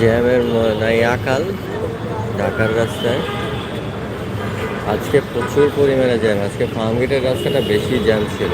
জ্যামের নাই আকাল, ঢাকার রাস্তায়। আজকে প্রচুর পরিমাণে জ্যাম, আজকে ফার্মগেটের রাস্তাটা বেশি জ্যাম ছিল।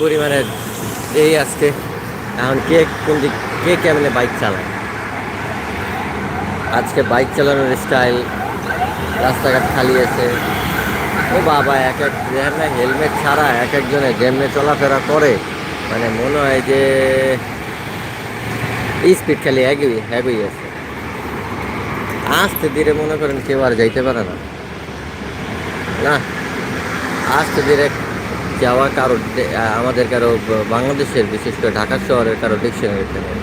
পরিমাণে এই আজকে। এখন কে কোন দিক কে কেমনে বাইক চালায়? আজকে বাইক চালানোর স্টাইল রাস্তাঘাট খালি আছে। ও বাবা, এক এক দেখেন না হেলমেট ছাড়া এক একজনে যেমনে চলাফেরা করে মানে মনে হয় যে স্পিড খালি একই একই আছে। আস্তে ধীরে মনে করেন কেউ আর যাইতে পারে না। না, আস্তে ধীরে যাওয়া কারও আমাদের কারও বাংলাদেশের, বিশেষ করে ঢাকা শহরের কারও ডিকশনারিতে নেই।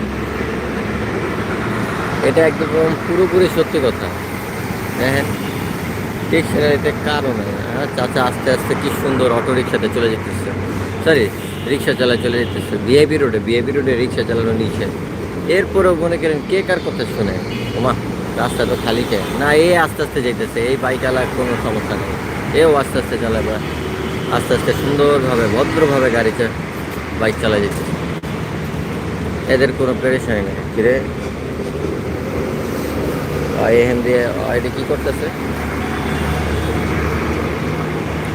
এটা একদম পুরোপুরি সত্যি কথা। হ্যাঁ ডিকশনারিতে কারও নেই হ্যাঁ চাচা আস্তে আস্তে কি সুন্দর অটো রিক্সাতে চলে যেতেছে। সরি রিক্সা চালায় চলে যেতেছে। বিআইপি রোডে বিআইপি রোডে রিক্সা চালানো নিচে এরপরেও মনে করেন কে কার কথা শুনে, ওমা, রাস্তা তো খালি কে? না, এ আস্তে আস্তে যেতেছে এই বাইক চালায় কোনো সমস্যা নেই। এও আস্তে আস্তে চালাবে। আস্তে আস্তে সুন্দরভাবে, ভদ্রভাবে গাড়িতে বাইক চালা যেতেছে এদের কোনো পেরেশানি নেই। কিরে এখান দিয়ে এটা কি করতেছে?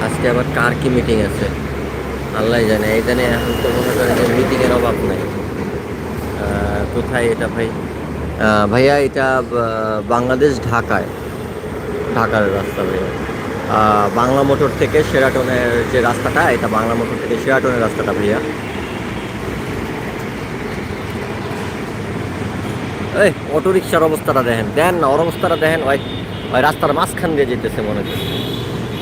আজকে আবার কার কি মিটিং আছে? আল্লাহ জানে। এইখানে এখন তো মনে করেন যে মিটিংয়ের অভাব নাই। কোথায় এটা ভাই? ভাইয়া, এটা বাংলাদেশ ঢাকায় ঢাকার রাস্তা ভাইয়া। বাংলা মোটর থেকে সেরাটনের যে রাস্তাটা, এটা বাংলা মোটর থেকে সেরাটনের রাস্তাটা ভাইয়া। এই অটো রিক্সার অবস্থাটা দেখেন। দেন না, ওর অবস্থাটা দেখেন, ওই ওই রাস্তার মাঝখান দিয়ে যেতেছে মনে হচ্ছে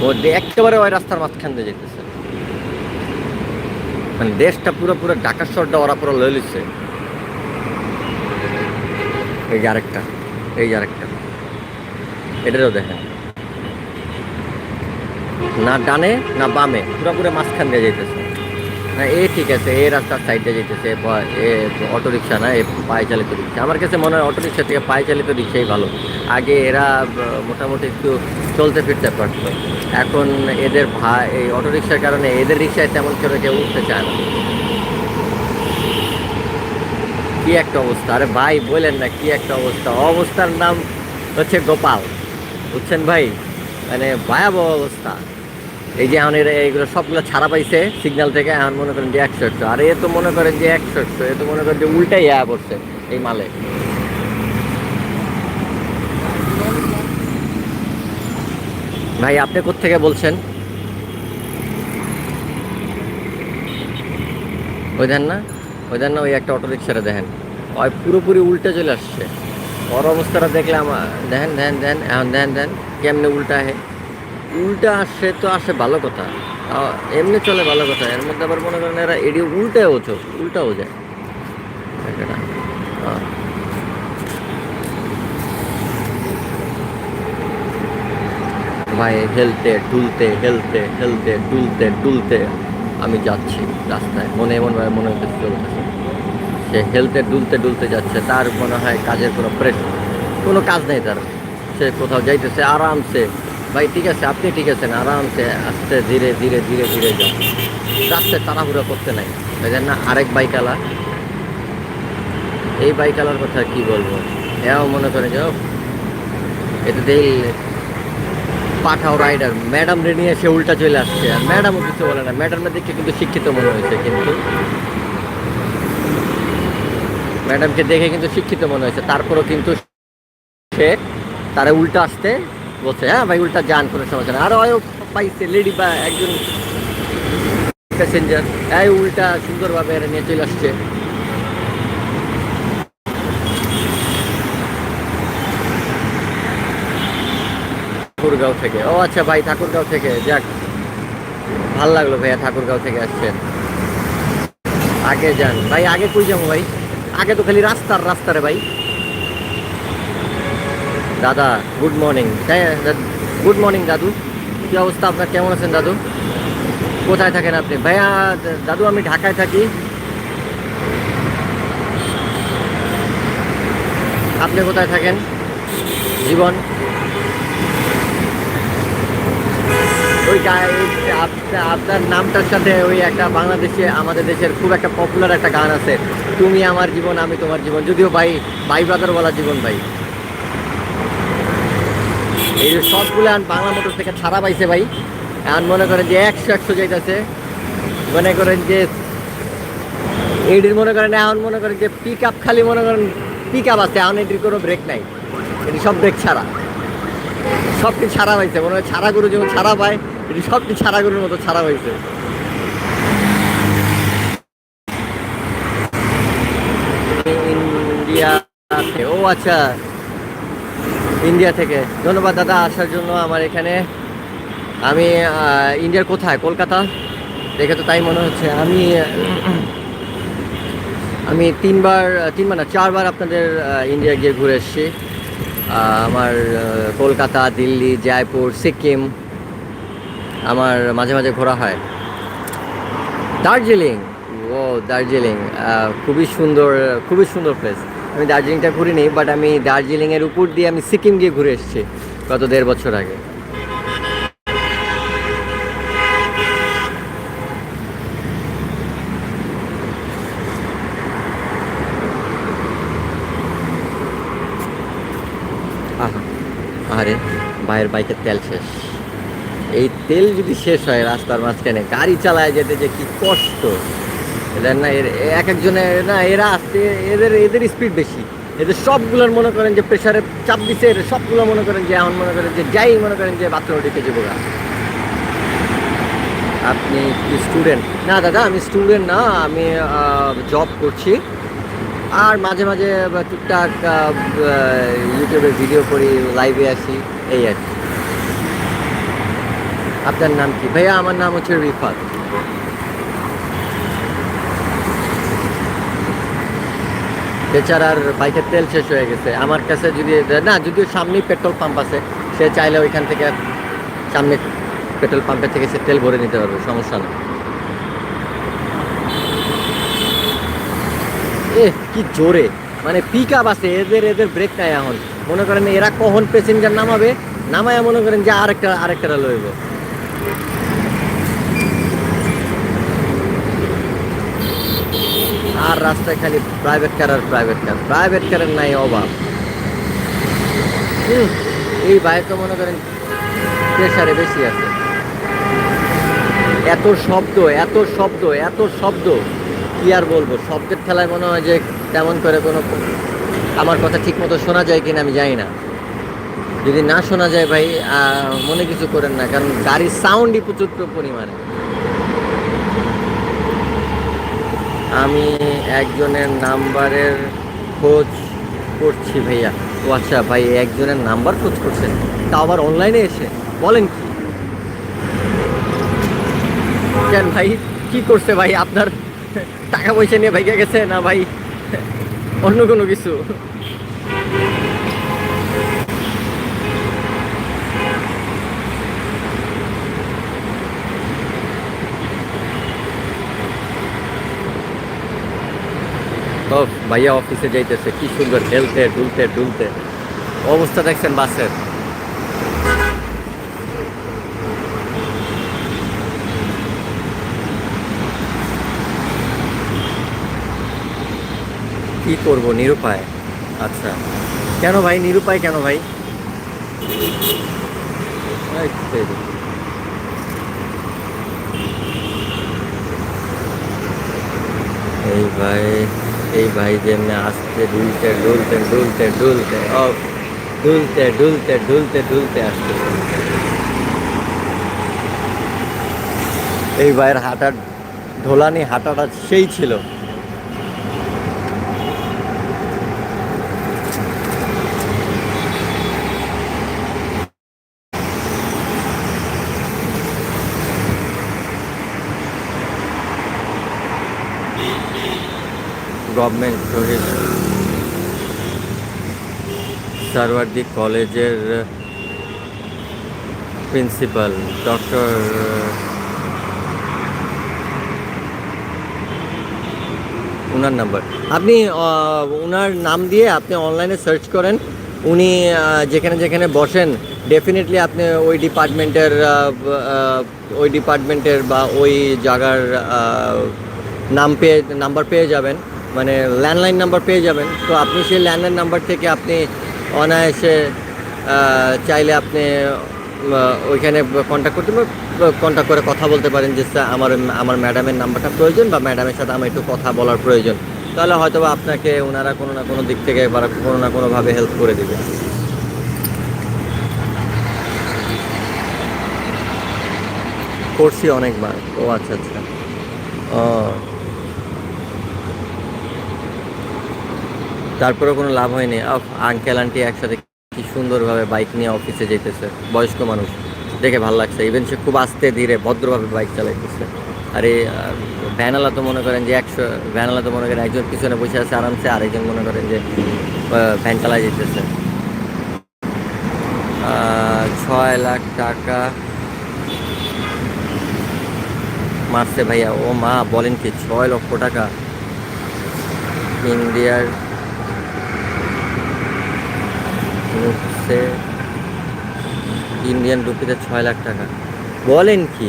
ও একেবারে ওই রাস্তার মাঝখান দিয়ে যেতেছে। মানে দেশটা পুরো পুরো ঢাকার শহরটা ওরা পুরো লয়ে লিচ্ছে এই আরেকটা এই আরেকটা। এটারও দেখেন। না ডানে, না বামে পুরো পুরো মাঝখান দিয়ে যেতেছে না, এ ঠিক আছে, এ রাস্তার সাইডে যেতেছে এ অটো রিক্সা না, এ পায়ে চালিত রিক্সা আমার কাছে মনে হয় অটো রিক্সা থেকে পায়ে চালিত রিক্সাই ভালো। আগে এরা মোটামুটি একটু চলতে ফিরতে পারতো। এখন এদের ভা এই অটো রিক্সার কারণে এদের রিক্সায় তেমন করে কেউ উঠতে চায় না। কি একটা অবস্থা। আরে ভাই, বলেন না কি একটা অবস্থা। অবস্থার নাম হচ্ছে গোপাল। বুঝছেন ভাই? মানে ভয়াবহ অবস্থা। এই যে এখন এইগুলো সবগুলো ছাড়া পাইছে সিগন্যাল থেকে, এখন মনে করেন যে একশো একশো। আর এ তো মনে করেন যে একশো একশো, এ তো মনে করেন যে উল্টাই ইয়া করছে এই মালে। ভাই, আপনি কোত্থেকে বলছেন? ওই দেন না, ওই দেন না, ওই একটা অটো রিক্সাটা দেখেন। ওই পুরোপুরি উল্টে চলে আসছে। ওর অবস্থাটা দেখলে আমার দেখেন দেখেন দেখেন এখন দেখেন দেখেন কেমনে উল্টা আহে উল্টা আসে তো আসে ভালো কথা। এমনি চলে ভালো কথা। এর মধ্যে আবার মনে করেন এরা এডি উল্টাও চো উল্টাও যায়। ভাই, হেলতে ডুলতে হেলতে হেলতে ডুলতে ডুলতে আমি যাচ্ছি রাস্তায়। মনে এমন ভাবে মনে হচ্ছে চলতেছে সে হেলতে ডুলতে ডুলতে যাচ্ছে, তার মনে হয় কাজের কোনো প্রেশার কোনো কাজ নেই তার। সে কোথাও যাইতেছে, আরামসে। ভাই, ঠিক আছে, আপনি ঠিক আছেন, আরামসে আস্তে ধীরে ধীরে ধীরে ধীরে যান রাস্তায় তাড়াহুড়া করতে নাই। দেখেন না, আরেক বাইকালা। এই বাইকালার কথা কি বলব? এও মনে করে যে এটা দেই পাঠাও রাইডার। ম্যাডাম রে নিয়ে সে উল্টা চলে আসছে। আর ম্যাডামও কিছু বলে না। ম্যাডামের দিকে কিন্তু শিক্ষিত মনে হয়েছে কিন্তু। ম্যাডামকে দেখে কিন্তু শিক্ষিত মনে হয়েছে। তারপরও কিন্তু সে তারা উল্টা আসতে বলছে হ্যাঁ ভাই, উল্টা যান, কোনো সমস্যা না আর ওই পাইছে লেডি বা একজন প্যাসেঞ্জার এই উল্টা সুন্দরভাবে এরা নিয়ে চলে আসছে। ঠাকুরগাঁও থেকে। ও আচ্ছা ভাই, ঠাকুরগাঁও থেকে, যাক। ভালো লাগল ভাইয়া ঠাকুরগাঁও থেকে আসছেন। আগে যান। ভাই, আগে কই যাব ভাই? আগে তো খালি রাস্তার রাস্তা রে ভাই। দাদা গুড মর্নিং হ্যাঁ গুড মর্নিং দাদু। কি অবস্থা আপনার? কেমন আছেন, দাদু? কোথায় থাকেন আপনি? ভাইয়া দাদু, আমি ঢাকায় থাকি। আপনি কোথায় থাকেন? জীবন? ওই গায়ে আপ- আপনার নামটার সাথে ওই একটা বাংলাদেশে, আমাদের দেশের খুব একটা পপুলার একটা গান আছে। তুমি আমার জীবন, আমি তোমার জীবন। যদিও ভাই ভাই ব্রাদার বলা জীবন ভাই। এই যে সবগুলো বাংলা মোটর থেকে ছাড়া পাইছে ভাই। এখন মনে করেন যে একশো একশো যাইতেছে। মনে করেন যে এইটির মনে করেন, এখন মনে করেন যে পিক আপ খালি মনে করেন পিক আপ আছে, এখন এটির কোনো ব্রেক নাই। এটি সব ব্রেক ছাড়া। সব কিছু ছাড়া হয়েছে মনে হয় ছাড়া গরু যেমন ছাড়া পায়, এটি সব কিছু ছাড়া গরুর মতো ছাড়া ইন্ডিয়া ও আচ্ছা। ইন্ডিয়া থেকে। ধন্যবাদ দাদা আসার জন্য আমার এখানে। আমি ইন্ডিয়ার কোথায়? কলকাতা? দেখে তো তাই মনে হচ্ছে। আমি আমি তিনবার তিনবার না, চারবার আপনাদের ইন্ডিয়া গিয়ে ঘুরে এসেছি। আমার কলকাতা, দিল্লি, জয়পুর, সিকিম, আমার মাঝে মাঝে ঘোরা হয়। দার্জিলিং ও দার্জিলিং খুবই সুন্দর খুবই সুন্দর প্লেস আমি দার্জিলিংটা ঘুরিনি বাট আমি দার্জিলিংয়ের উপর দিয়ে আমি সিকিম গিয়ে ঘুরে এসেছি গত দেড় বছর আগে। আরে ভাইয়ের বাইকের তেল শেষ। এই তেল যদি শেষ হয় রাস্তার মাঝখানে, গাড়ি চালায় যেতে যে কি কষ্ট। এদের না, এর, এক একজনের না, এরা আসতে, এদের এদের স্পিড বেশি। এদের সবগুলোর মনে করেন যে প্রেশারে চাপ দিছে এর সবগুলো মনে করেন যে, এমন মনে করেন যে, যাই মনে করেন যে বাথরুমে ঢুকে যাব। আপনি স্টুডেন্ট না দাদা, আমি স্টুডেন্ট না, আমি জব করছি। আর মাঝে মাঝে টুকটাক ইউটিউবে ভিডিও করি লাইভে আসি, এই আর কি। আপনার নাম কি? ভাইয়া, আমার নাম হচ্ছে রিফাত। বেচারার বাইকের তেল শেষ হয়ে গেছে। আমার কাছে যদি না, যদিও সামনেই পেট্রোল পাম্প আছে, সে চাইলে ওইখান থেকে সামনে পেট্রোল পাম্পের থেকে সে তেল ভরে নিতে পারবে, সমস্যা নেই। কি জোরে। মানে পিক আপ আছে, এদের এদের ব্রেক নাই এখন। মনে করেন এরা কখন প্যাসেঞ্জার নামাবে? নামায় মনে করেন যে আরেকটা আরেকটা লইব। আর রাস্তায় খালি প্রাইভেট কার আর প্রাইভেট কার প্রাইভেট কারের নাই অভাব। এই বাইক তো মনে করেন প্রেশারে বেশি আছে। এত শব্দ এত শব্দ এত শব্দ। কি আর বলব? শব্দের খেলায় মনে হয় যে তেমন করে কোনো আমার কথা ঠিক মতো শোনা যায় কিনা আমি জানি না। যদি না শোনা যায় ভাই মনে কিছু করেন না, কারণ গাড়ির সাউন্ডই প্রচুর পরিমাণে। আমি একজনের নাম্বারের খোঁজ করছি ভাইয়া। ও আচ্ছা ভাই, একজনের নাম্বার খোঁজ করছেন? তা আবার অনলাইনে এসে? বলেন কি? কেন ভাই? কি করছে ভাই আপনার? টাকা পয়সা নিয়ে ভাইকে গেছে না ভাই? অন্য কোনো কিছু। ও ভাইয়া অফিসে যাইতেছে, কি সুন্দর ঢেলতে ডুলতে ডুলতে অবস্থা দেখছেন বাসের। কি করব নিরুপায়? আচ্ছা। কেন ভাই? নিরুপায় কেন ভাই? এই ভাই এই ভাই যেমনি আসতে ডুলতে ডুলতে ডুলতে ডুলতে ও ডুলতে ডুলতে ডুলতে ডুলতে আসতে এই ভাইয়ের হাঁটার ঢোলানি হাঁটাটা সেই ছিল। গভর্নমেন্ট সারওয়ার্দি কলেজের প্রিন্সিপাল, ডক্টর ওনার নাম্বার। আপনি ওনার নাম দিয়ে আপনি অনলাইনে সার্চ করেন, উনি যেখানে যেখানে বসেন, ডেফিনেটলি আপনি ওই ডিপার্টমেন্টের ওই ডিপার্টমেন্টের বা ওই জায়গার নাম পেয়ে, নাম্বার পেয়ে যাবেন। মানে ল্যান্ডলাইন নাম্বার পেয়ে যাবেন। তো আপনি সেই ল্যান্ডলাইন নাম্বার থেকে আপনি অনায়াসে চাইলে আপনি ওইখানে কন্ট্যাক্ট করতে কন্ট্যাক্ট করে কথা বলতে পারেন যে, স্যার, আমার আমার ম্যাডামের নাম্বারটা প্রয়োজন বা ম্যাডামের সাথে আমার একটু কথা বলার প্রয়োজন। তাহলে হয়তো আপনাকে ওনারা কোনো না কোনো দিক থেকে বা কোনো না কোনোভাবে হেল্প করে দেবে। করছি অনেকবার। ও আচ্ছা আচ্ছা। ও। তারপরে কোনো লাভ হয়নি। আঙ্কেল আন্টি একসাথে কি সুন্দরভাবে বাইক নিয়ে অফিসে যেতেছে, বয়স্ক মানুষ। দেখে ভালো লাগছে। ইভেন সে খুব আস্তে ধীরে, ভদ্রভাবে বাইক চালাইতেছে। আর এই ভ্যানালা তো মনে করেন যে একশো ভ্যানালা তো মনে করেন একজন পিছনে বসে আছে আরামসে, আরেকজন মনে করেন যে ভ্যান চালাই যেতেছে। ছয় লাখ টাকা মারছে ভাইয়া। ও মা, বলেন কি, ছয় লক্ষ টাকা। ইন্ডিয়ার হচ্ছে ইন্ডিয়ান রুপিতে ছয় লাখ টাকা। বলেন কি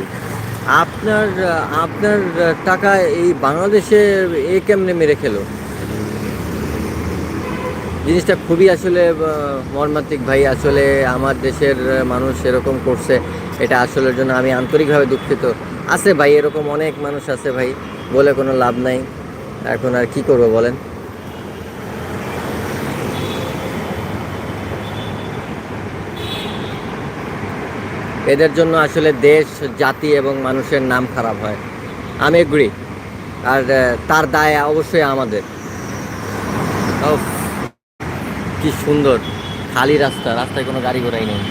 আপনার আপনার টাকা এই বাংলাদেশে এ কেমনে মেরে খেলো? জিনিসটা খুবই আসলে আহ, মর্মান্তিক ভাই। আসলে আমার দেশের মানুষ এরকম করছে এটা আসলের জন্য আমি আন্তরিকভাবে দুঃখিত। আছে ভাই এরকম অনেক মানুষ আছে ভাই বলে কোনো লাভ নাই। এখন আর কি করব বলেন? এদের জন্য আসলে দেশ, জাতি এবং মানুষের নাম খারাপ হয়। আমি এগ্রি আর তার দায় অবশ্যই আমাদের। কি সুন্দর। খালি রাস্তা, রাস্তায় কোনো গাড়ি ঘোড়াই নেই।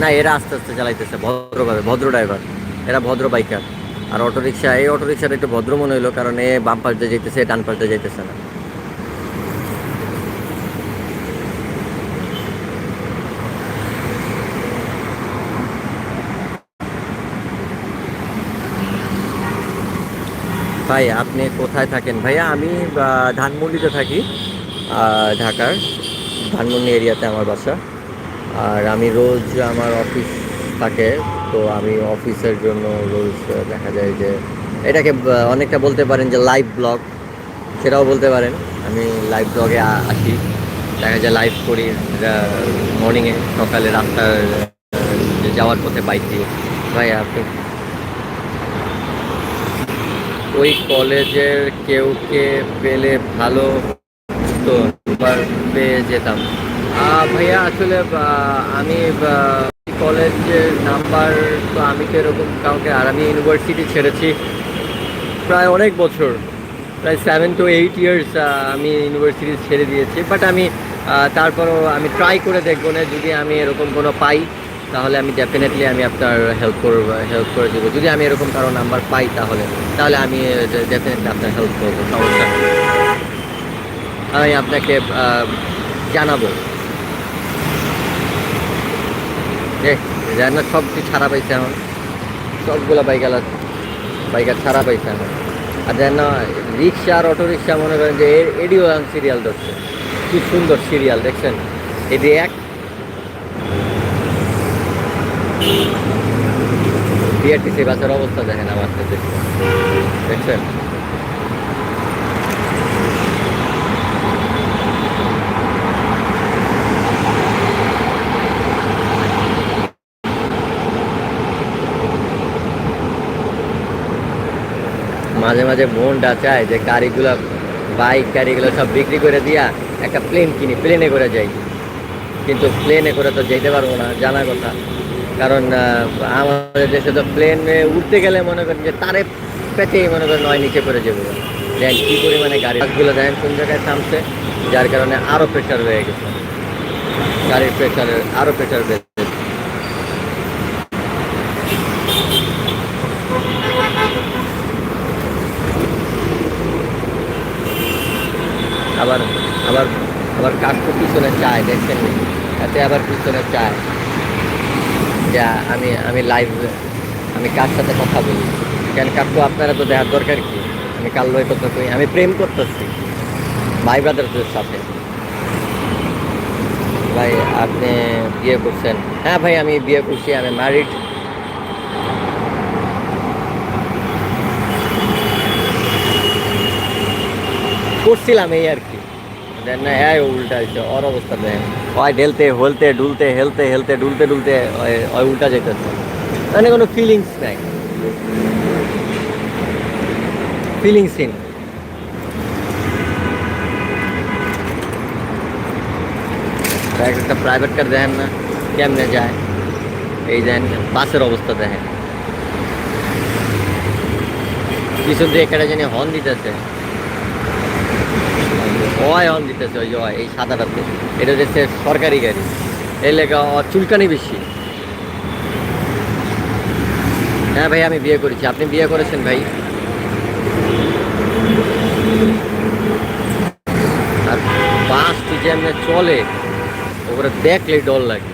না, এরা আস্তে আস্তে চালাইতেছে, ভদ্রভাবে, ভদ্র ড্রাইভার এরা ভদ্র বাইকার আর অটো রিক্সা এই অটো রিক্সাটা একটু ভদ্র মনে হইল, কারণ এ বাম পাশ দিয়ে যেতেছে ডান পাশ দিয়ে যেতেছে না। ভাই, আপনি কোথায় থাকেন? ভাইয়া, আমি ধানমন্ডিতে থাকি ঢাকার, ধানমন্ডি এরিয়াতে আমার বাসা। আর আমি রোজ আমার অফিস থাকে, তো আমি অফিসের জন্য রোজ দেখা যায় যে, এটাকে অনেকটা বলতে পারেন যে লাইভ ব্লগ সেটাও বলতে পারেন। আমি লাইভ ব্লগে আসি। দেখা যায় লাইভ করি মর্নিংয়ে সকালে রাস্তার যাওয়ার পথে বাইক দিয়ে। ভাই আপনি ওই কলেজের কেউকে পেলে ভালো তো পেয়ে যেতাম। ভাইয়া, আসলে আমি কলেজের নাম্বার তো আমি তো এরকম কাউকে আর আমি ইউনিভার্সিটি ছেড়েছি প্রায় অনেক বছর। প্রায় সেভেন টু এইট ইয়ার্স আমি ইউনিভার্সিটি ছেড়ে দিয়েছি। বাট আমি তারপরও আমি ট্রাই করে দেখব না, যদি আমি এরকম কোনো পাই। তাহলে আমি ডেফিনেটলি আমি আপনার হেল্প করব হেল্প করে দেবো। যদি আমি এরকম কারও নাম্বার পাই তাহলে তাহলে আমি ডেফিনেটলি আপনার হেল্প করব, সমস্যা আমি আপনাকে জানাব। রান্না সব কিছু ছাড়া পাইছে এখন। সবগুলো বাইকাল বাইকার ছাড়া পাইছে এখন। আর যেন রিক্সা আর অটো রিক্সা মনে করেন যে এডিও সিরিয়াল ধরছে। কি সুন্দর সিরিয়াল দেখছেন? এটি এক বিআরটিসি বাসের অবস্থা দেখেন আমার কাছে দেখছেন? মাঝে মাঝে মনটা চায় যে গাড়িগুলো, বাইক গাড়িগুলো সব বিক্রি করে দিয়া একটা প্লেন কিনি প্লেনে করে যাই। কিন্তু প্লেনে করে তো যেতে পারব না জানা কথা। কারণ আমাদের দেশে তো প্লেনে উঠতে গেলে মনে করেন যে তারে পেতেই মনে করেন নয় নিচে পড়ে যাব। দেন কী পরিমাণে গাড়ি বাসগুলো দেন, কোন জায়গায় থামছে, যার কারণে আরও প্রেশার হয়ে গেছে। গাড়ির প্রেশারের আরও প্রেশার বেড়েছে আবার আবার আবার কাকু পিছনে চায়, দেখছেন? এতে আবার পিছনে চায়। যা আমি আমি লাইভ আমি কার সাথে কথা বলি? কেন কাকু, আপনারা তো দেখার দরকার কি? আমি কাল লয় কথা কই? আমি প্রেম করতেছি, ভাই ব্রাদারদের সাথে। ভাই, আপনি বিয়ে করছেন। হ্যাঁ ভাই, আমি বিয়ে করছি, আমি ম্যারিড করছিলাম এই আর কি। দেন না হ্যাঁ উল্টা হয়েছে, ওর অবস্থা দেন। হয় ঢেলতে, হলতে, ডুলতে, হেলতে হেলতে, ডুলতে ডুলতে, ওই- ওই উল্টা যেতেছে মানে কোনো ফিলিংস নাই। ফিলিংসহীন একটা প্রাইভেট কার দেখেন না, কেমনে যায়। এই দেখেন বাসের অবস্থা দেখেন। পিছন দিয়ে একটা জানি হর্ন দিতেছে। ওয়াই হর্ন দিতেছে ওই যে ওই, এই সাদাটাতে। এটা হচ্ছে সরকারি গাড়ি। এর লেখা চুলকানি বেশি। হ্যাঁ ভাই আমি বিয়ে করেছি। আপনি বিয়ে করেছেন ভাই? আর বাসটি যেমনি চলে ওপরে দেখলেই ডর লাগে।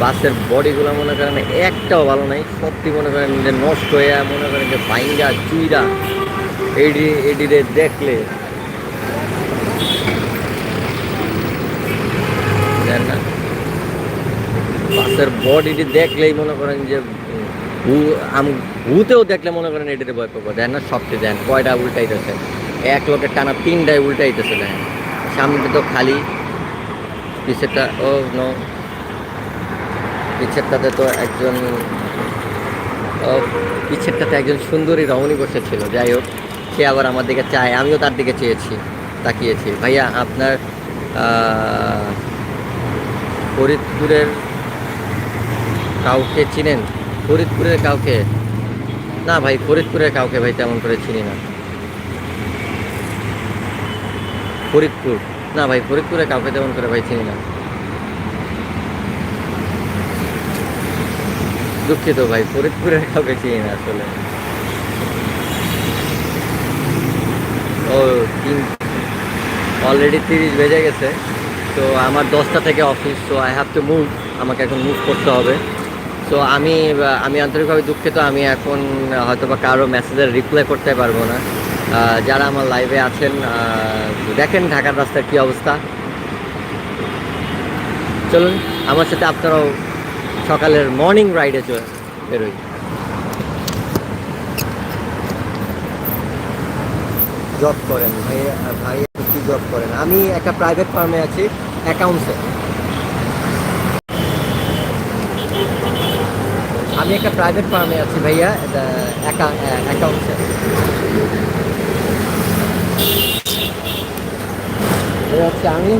বাসের বডিগুলো মনে করেন একটাও ভালো নাই। সত্যি মনে করেন যে নষ্ট হয়ে মনে করেন যে বাইঙ্গা চুইরা। এডি এডিরে দেখলে দেন না বাসের বডিটি দেখলেই মনে করেন যে, হু, আম, হুতেও দেখলে মনে করেন এটিতে ভয় পাবো। দেন না সবটি দেন কয়টা উল্টাইতেছে। এক লোকের টানা তিনটায় উল্টাইতেছে, দেন। সামনে তো খালি। পিছেরটা, ও, নো। পিছেরটাতে তো একজন পিছেরটাতে একজন সুন্দরী রমণী বসেছিল। যাই হোক, সে আবার আমার দিকে চায়, আমিও তার দিকে চেয়েছি, তাকিয়েছি। ভাইয়া, আপনার ফরিদপুরের কাউকে চিনেন? ফরিদপুরের কাউকে? না ভাই, ফরিদপুরের কাউকে ভাই তেমন করে চিনি না। ফরিদপুর? না ভাই ফরিদপুরে কাউকে তেমন করে ভাই চিনি না। দুঃখিত ভাই, ফরিদপুরের কাউকে চিনি না আসলে। ও, তিন অলরেডি তিরিশ বেজে গেছে। তো আমার দশটা থেকে office so I have to move আমাকে এখন মুভ করতে হবে। সো আমি আমি আন্তরিকভাবে দুঃখিত। আমি এখন হয়তো বা কারও মেসেজের রিপ্লাই করতে পারব না। যারা আমার লাইভে আছেন দেখেন ঢাকার রাস্তার কী অবস্থা। চলুন, আমার সাথে আপনারাও সকালের মর্নিং রাইডে চলে বেরোই। জব করেন, ভাই ভাই, কি জব করেন? আমি একটা প্রাইভেট ফার্মে আছি অ্যাকাউন্টসে আমি একটা প্রাইভেট ফার্মে আছি ভাইয়া এটা অ্যাকাউন্টসে হচ্ছে আমি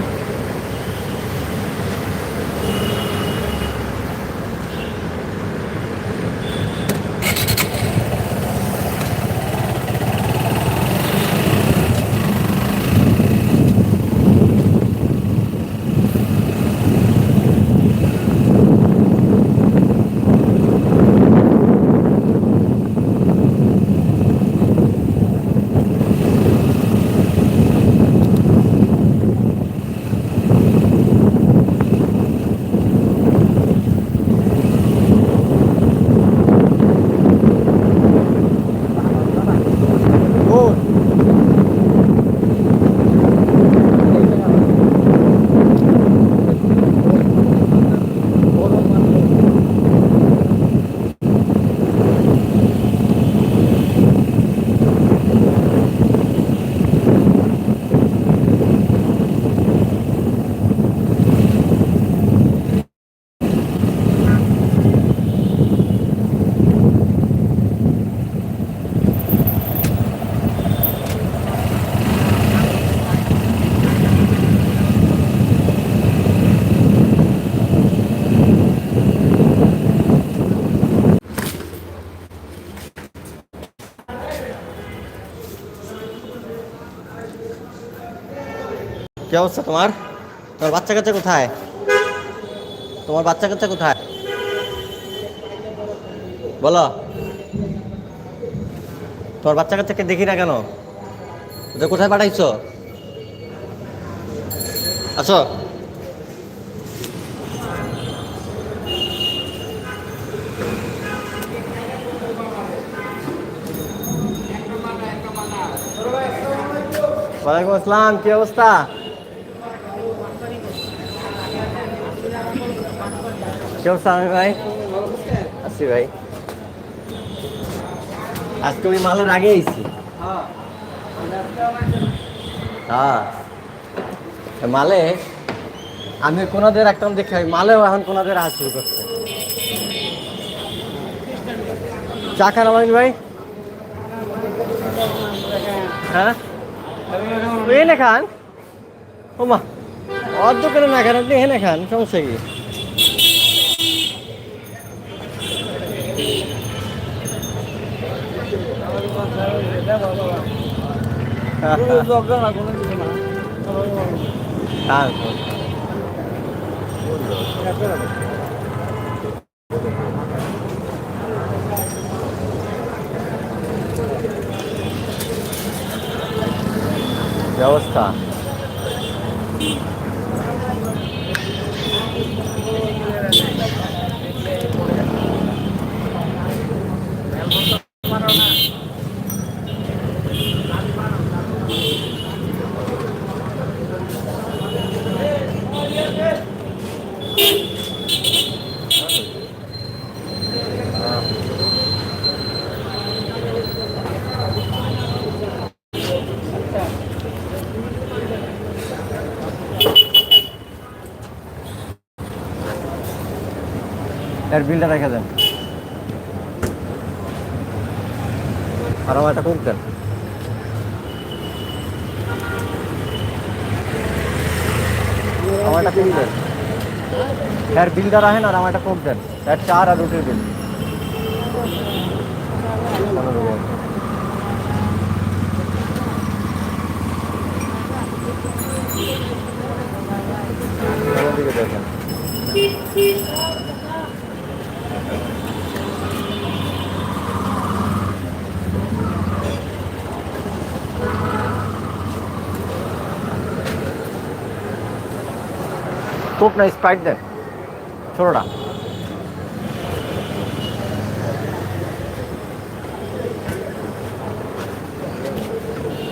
কি অবস্থা তোমার? তোমার বাচ্চা কাচ্চা কোথায়? তোমার বাচ্চা কাচ্চা কোথায়? বলো। তোমার বাচ্চা কাচ্চাকে দেখি না কেন? ওদের কোথায় পাঠাইছো? আছো ওয়ালাইকুম আসসালাম, কি অবস্থা? কি অবস্থা আমি ভাই? আছি ভাই। আজকে ওই মালের আগে আইছি। হ্যাঁ। মালে, আমি কোনাদের একটা দেখি, মালেও এখন কোনাদের আজ শুরু করছে। চা খান আমাকে ভাই? হ্যাঁ? এনে খান। ও মা অর্ধ করে না খান, আপনি এনে খান, সমস্যা কি? ব্যবস্থা এর বিলটা রেখে দেন। আর আমার একটা কোক দেন। আমার একটা কোক দেন। এর বিলটা রাখেন আর আমার একটা কোক দেন। এর চার আর রুটির বিল। দিকে দেখেন কোক না স্প্রাইট দেন? ছোটটা।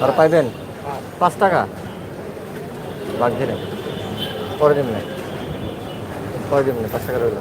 আর পাইবেন? পাঁচ টাকা। বাদ দিলেন পরে দিন না পরে দিন পাঁচ টাকা রইল।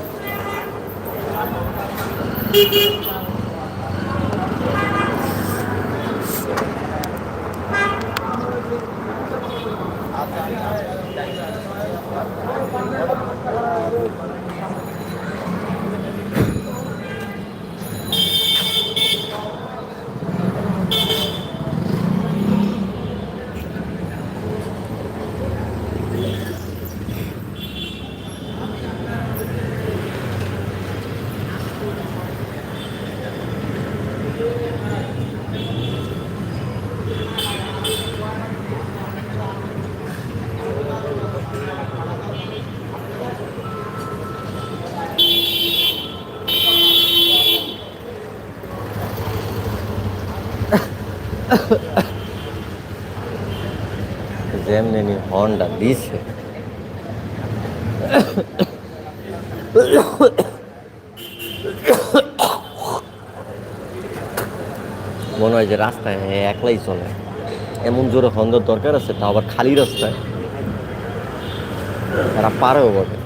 যেমনি হর্নটা দিছে মনে হয় যে রাস্তায় একলাই চলে। এমন জোরে হন্ডর দরকার আছে তা আবার খালি রাস্তায়। তারা পারেও বটে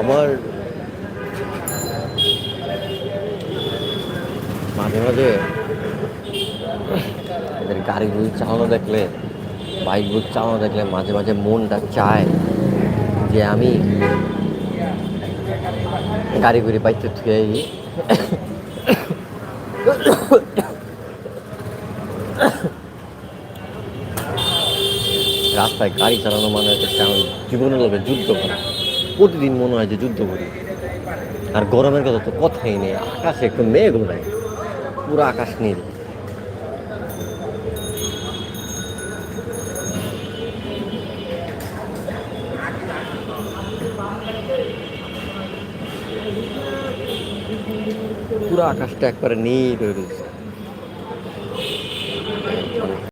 আমার মাঝে মাঝে এদের গাড়ি গুলি চালানো দেখলে বাইক গুলি চালানো দেখলে মাঝে মাঝে মনটা চায় যে আমি গাড়ি গুড়ি বাইতে থুয়ে রাস্তায় গাড়ি চালানো মানে হচ্ছে আমি জীবনের লোকে যুদ্ধ করা। প্রতিদিন মনে হয় যে যুদ্ধ করি। আর গরমের কথা তো কথাই নেই, আকাশে একটু মেঘ নাই পুরো আকাশ নীল পুরো আকাশটা একবারে নীল হয়ে রয়েছে